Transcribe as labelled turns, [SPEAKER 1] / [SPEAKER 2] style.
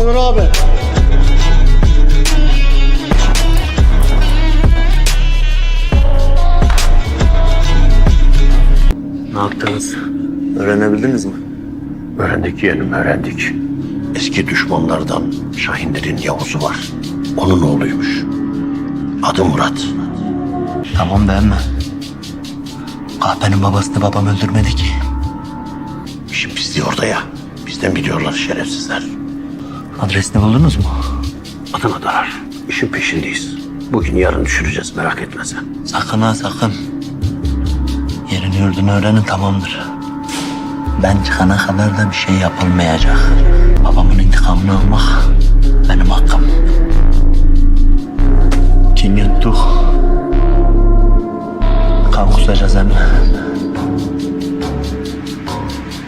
[SPEAKER 1] Osman abi.
[SPEAKER 2] Ne yaptınız? Öğrenebildiniz mi?
[SPEAKER 3] Öğrendik yeğenim öğrendik. Eski düşmanlardan Şahinlerin Yavuz'u var. Onun oğluymuş. Adı Murat.
[SPEAKER 2] Tamam da emmi. Kahpenin babasını babam öldürmedi ki.
[SPEAKER 3] İşin pisliği orada ya. Bizden biliyorlar şerefsizler.
[SPEAKER 2] Adresini buldunuz mu?
[SPEAKER 3] Adına darar. İşin peşindeyiz. Bugün yarın düşüreceğiz merak etme sen.
[SPEAKER 2] Sakın ha sakın. Yerini yurdunu öğrenin tamamdır. Ben çıkana kadar da bir şey yapılmayacak. Babamın intikamını almak benim hakkım. Kin yuttuk. Kan kusacağız emmi.